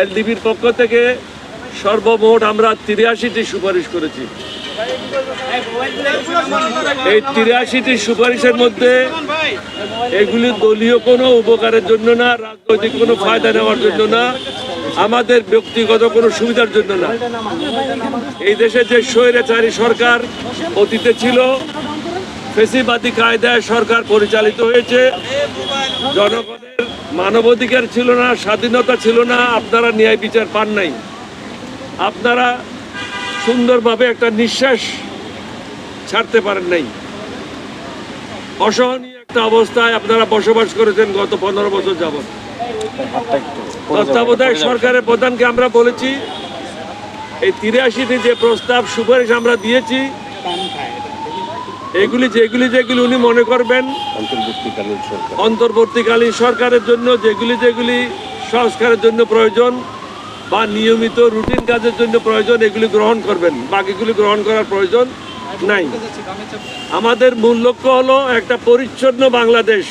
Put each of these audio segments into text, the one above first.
এলডিবির পক্ষ থেকে সর্বমোট আমরা তিরাশিটি সুপারিশ করেছি। এই তিরাশিটি সুপারিশের মধ্যে এগুলি দলীয় কোনো উপকারের জন্য না, রাজনৈতিক কোনো ফায়দা নেওয়ার জন্য না, আমাদের ব্যক্তিগত কোনো সুবিধার জন্য না। এই দেশে যে স্বৈরাচারী সরকার অতীতে ছিল, ফেসিবাদী কায়দায় সরকার পরিচালিত হয়েছে, জনগণের মানবাধিকার ছিল না, স্বাধীনতা ছিল না, আপনারা ন্যায় বিচার পান নাই। আপনারা সুন্দরভাবে একটা নিঃশ্বাস ছাড়তে পারেন নাই। অসহনীয় একটা অবস্থায় আপনারা বসবাস করেছেন গত পনেরো বছর যাবত তত্ত্বাবধায়ক সরকারের প্রধানকে আমরা বলেছি, এই তিরাশিটি যে প্রস্তাব সুপারিশ আমরা দিয়েছি এগুলি যেগুলি যেগুলি উনি মনে করবেন অন্তর্বর্তীকালীন সরকার। অন্তর্বর্তীকালীন সরকারের জন্য যেগুলি যেগুলি সংস্কারের জন্য প্রয়োজন বা নিয়মিত রুটিন কাজের জন্য প্রয়োজন এগুলি গ্রহণ করবেন। বাকিগুলি গ্রহণ করার প্রয়োজন নাই। আমাদের মূল লক্ষ্য হলো একটা পরিচ্ছন্ন বাংলাদেশ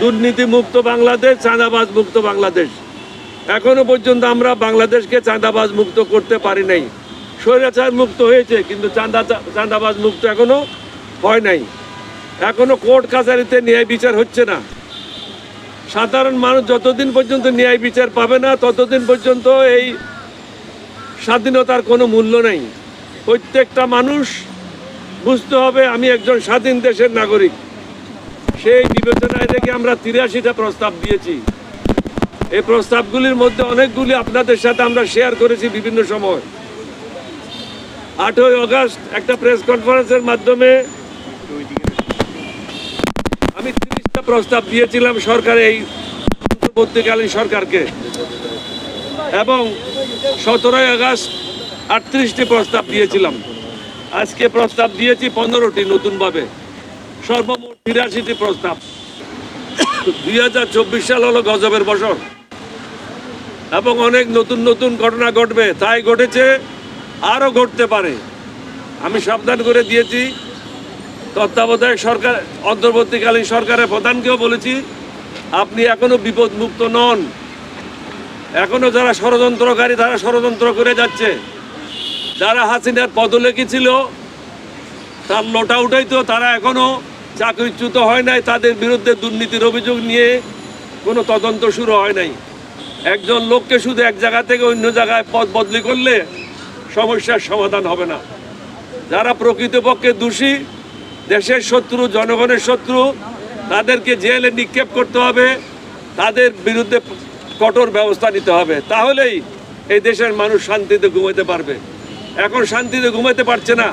দুর্নীতি মুক্ত বাংলাদেশ চাঁদাবাজ মুক্ত বাংলাদেশ। এখনও পর্যন্ত আমরা বাংলাদেশকে চাঁদাবাজ মুক্ত করতে পারি নাই। স্বৈরাচার মুক্ত হয়েছে কিন্তু চাঁদা চাঁদাবাজ মুক্ত এখনও হয় নাই। এখনও কোর্ট কাছারিতে ন্যায় বিচার হচ্ছে না। সাধারণ মানুষ যতদিন পর্যন্ত ন্যায় বিচার পাবে না, ততদিন পর্যন্ত এই স্বাধীনতার কোনো মূল্য নেই। প্রত্যেকটা মানুষ বুঝতে হবে, আমি একজন স্বাধীন দেশের নাগরিক। সেই বিবেচনায় রেখে আমরা তিরাশিটা প্রস্তাব দিয়েছি। এই প্রস্তাবগুলির মধ্যে অনেকগুলি আপনাদের সাথে আমরা শেয়ার করেছি বিভিন্ন সময়। আটই আগস্ট একটা প্রেস কনফারেন্সের মাধ্যমে আমি তিরিশটা প্রস্তাব দিয়েছিলাম সরকার এই অন্তর্বর্তীকালীন সরকারকে। এবং সতেরোই আগস্ট আটত্রিশটি প্রস্তাব দিয়েছিলাম। আজকে প্রস্তাব দিয়েছি পনেরোটি নতুনভাবে। সর্বমোট তিরাশিটি প্রস্তাব। দুই হাজার চব্বিশ সাল হলো গজবের বছর। এবং অনেক নতুন নতুন ঘটনা ঘটবে। তাই ঘটেছে, আরও ঘটতে পারে। আমি সাবধান করে দিয়েছি তত্ত্বাবধায়ক সরকার, অন্তর্বর্তীকালীন সরকারের প্রধানকেও বলেছি, আপনি এখনও বিপদমুক্ত নন। এখনও যারা ষড়যন্ত্রকারী, তারা ষড়যন্ত্র করে যাচ্ছে। যারা হাসিনার পদলেখী ছিল, তার লোটা উঠাইতো তারা এখনও চাকরিচ্যুত হয় নাই, তাদের বিরুদ্ধে দুর্নীতির অভিযোগ নিয়ে কোনো তদন্ত শুরু হয় নাই। একজন লোককে শুধু এক জায়গা থেকে অন্য জায়গায় পদ বদলি করলে সমস্যার সমাধান হবে না। যারা প্রকৃতপক্ষে দোষী দেশের শত্রু, জনগণের শত্রু, তাদেরকে জেলে নিক্ষেপ করতে হবে, তাদের বিরুদ্ধে কঠোর ব্যবস্থা নিতে হবে। তাহলেই এই দেশের মানুষ শান্তিতে ঘুমাতে পারবে। এখন শান্তিতে ঘুমাতে পারছে না।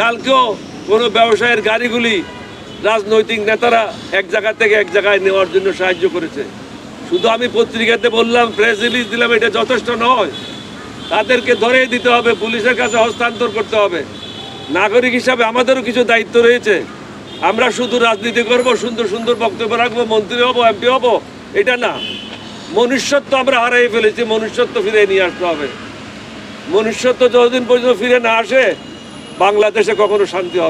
কালকেও কোনো ব্যবসায়ের গাড়িগুলি রাজনৈতিক নেতারা এক জায়গা থেকে এক জায়গায় নেওয়ার জন্য সাহায্য করেছে। শুধু আমি পত্রিকাতে বললাম প্রেস রিলিজ দিলাম, এটা যথেষ্ট নয়। তাদেরকে ধরেই দিতে হবে, পুলিশের কাছে হস্তান্তর করতে হবে। নাগরিক হিসাবে আমাদেরও কিছু দায়িত্ব রয়েছে। আমরা শুধু রাজনীতি করব, সুন্দর সুন্দর বক্তব্য রাখব, মন্ত্রী হব এমপি হব, এটা না। মনুষ্যত্ব আমরা হারাই ফেলেছি, মনুষ্যত্ব ফিরে নিয়ে আসতে হবে। মনুষ্যত্ব যতদিন পর্যন্ত ফিরে না আসে, বাংলাদেশে কখনো শান্তি হবে।